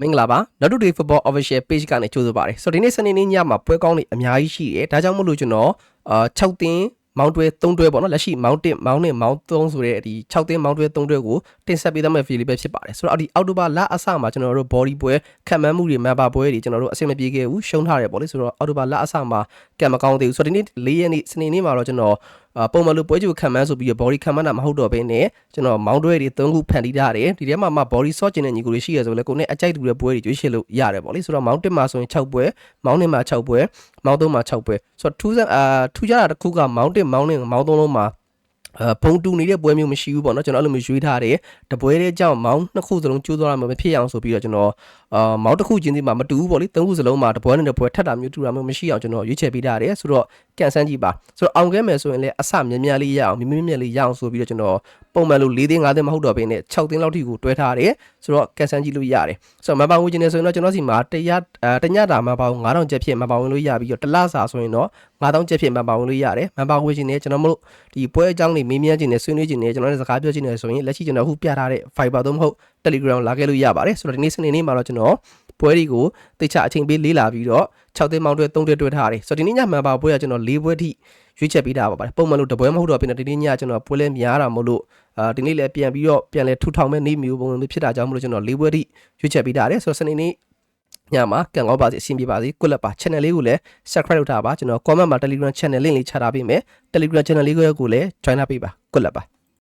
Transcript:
မင်္ဂလာပါ Not Today Football Official Page ကနေကြိုဆိုပါရစေဆိုတော့ဒီနေ့စနေနေ့ညမှာပွဲကောင်းတွေအများကြီးရှိတယ်ဒါကြောင့်မို့လို့ကျွန်တော်အာ6တင်းမောင်းတွဲ3တွဲပေါ့နော်လက်ရှိမောင်း1မောင်း1မောင်း3ဆိုတဲ့ဒီ6တင်းမောင်းတွဲ3တွဲကိုတင်ဆက်ပေးသမယ့် feel လေးပဲဖြစ်ပါတယ်ဆိုတော့ဒီအောက်တိုဘာလအစမှာကျွန်တော်တို့ body ပွဲခံမှန်းမှုတွေ member ပွဲတွေကျွန်တော်တို့အဆင်မပြေခဲ့ဘူးရှုံးထားတယ်ပေါ့လေဆိုတော့အောက်တိုဘာလအစမှာကံမကောင်းသေးဘူးဆိုတော့ဒီနေ့၄ရက်နေ့စနေနေ့မှာတော့ကျွန်တော်အာ ပုံမှန်လိုပွဲကြိုခံမှန်းဆိုပြီးတော့ body ခံမှန်းတာမဟုတ်တော့ဘဲနဲ့ကျွန်တော်မောင်းတွဲတွေ၃ခုဖန်တီးထားတယ်ဒီထဲမှာမှ body sort ကျင်တဲ့ညီကိုတွေရှိရဆိုလဲကိုနဲ့အကြိုက်တူတဲ့ပွဲတွေရွေးချယ်လို့ရတယ်ပေါ့လေဆိုတော့မောင်း1မှာဆိုရင်6ပွဲမောင်း2မှာ6ပွဲမောင်း3မှာ6ပွဲဆိုတော့ထူးဆန်းအာထူးခြားတာတစ်ခုကမောင်း1မောင်း2မောင်း3လုံးမှာအဲဘုံတူနေတဲ့ပွဲမျိုးမရှိဘူးပေါ့နော်ကျွန်တော်အဲ့လိုမျိုးရွေးထားတယ်တပွဲတဲ့ကြောင့်မောင်းနှစ်ခုစလုံးကျိုးသွားတာမျိုးမဖြစ်အောင်ဆိုပြီးတော့ကျွန်တော်အာမောင်းတစ်ခုချင်းစီမှာမတူဘူးပေါ့လေသုံးခုစလုံးမှာတပွဲနဲ့တပွဲထပ်တာမျိုးတူတာမျိုးမရှိအောင်ကျွန်တော်ရွေးချယ်ပေးထားတယ်ဆိုတော့ ကန်ဆန်းကြည့်ပါဆိုတော့အောင်ခဲမယ်ဆိုရင်လည်းအစမြများလေးရအောင်မြမြမြလေးရအောင်ဆိုပြီးတော့ကျွန်တော်ပုံမှန်လို့၄သိန်း၅သိန်းမဟုတ်တော့ဘဲနဲ့6သိန်းလောက်ထိကိုတွဲထားတယ်ဆိုတော့ကန်ဆန်းကြည့်လို့ရတယ်ဆိုတော့မပါဝင်ခြင်းနေဆိုရင်တော့ကျွန်တော်စီမှာတရားတညတာမပါဝင်9000ကျပ်ဖြစ်မပါဝင်လို့ရပြီးတော့တစ်လစာဆိုရင်တော့9000ကျပ်ဖြစ်မပါဝင်လို့ရတယ်မပါဝင်ခြင်းနေကျွန်တော်မလို့ဒီပွဲအကြောင်းတွေမေးမြန်းခြင်းနေဆွေးနွေးခြင်းနေကျွန်တော်လည်းစကားပြောခြင်းနေဆိုရင်လက်ရှိကျွန်တော်အခုပြထားတဲ့ Viber သို့မဟုတ် Telegram လာခဲ့လို့ရပါတယ်ဆိုတော့ဒီနေ့စနေနေ့မှာတော့ကျွန်တော် ပွဲတွေကိုတိတ်ချအချိန်ပေးလေးလာပြီးတော့6သိန်းမောင်းတွဲ3တွဲတွဲထားတယ်ဆိုတော့ဒီနေ့ညမှန်ပါပွဲကကျွန်တော်၄ပွဲထိရွေးချက်ပေးတာပါပါတယ်ပုံမှန်လို့တပွဲမဟုတ်တော့ပြင်တော့ဒီနေ့ညကျွန်တော်ပွဲလဲများတာမဟုတ်လို့အာဒီနေ့လည်းပြန်ပြီးတော့ပြန်လဲထူထောင်မဲ့နေမျိုးပုံစံမျိုးဖြစ်တာကြောင့်မလို့ကျွန်တော်၄ပွဲထိရွေးချက်ပေးတာတယ်ဆိုတော့စနေနေ့ညမှာကံကောင်းပါစေအဆင်ပြေပါစေကွက်လက်ပါ channel လေးကိုလည်း subscribe လုပ်ထားပါကျွန်တော် comment မှာ Telegram channel link လေးချထားပေးမယ် Telegram channel လေးကိုလည်း join လုပ်ပေးပါကွက်လက်ပါ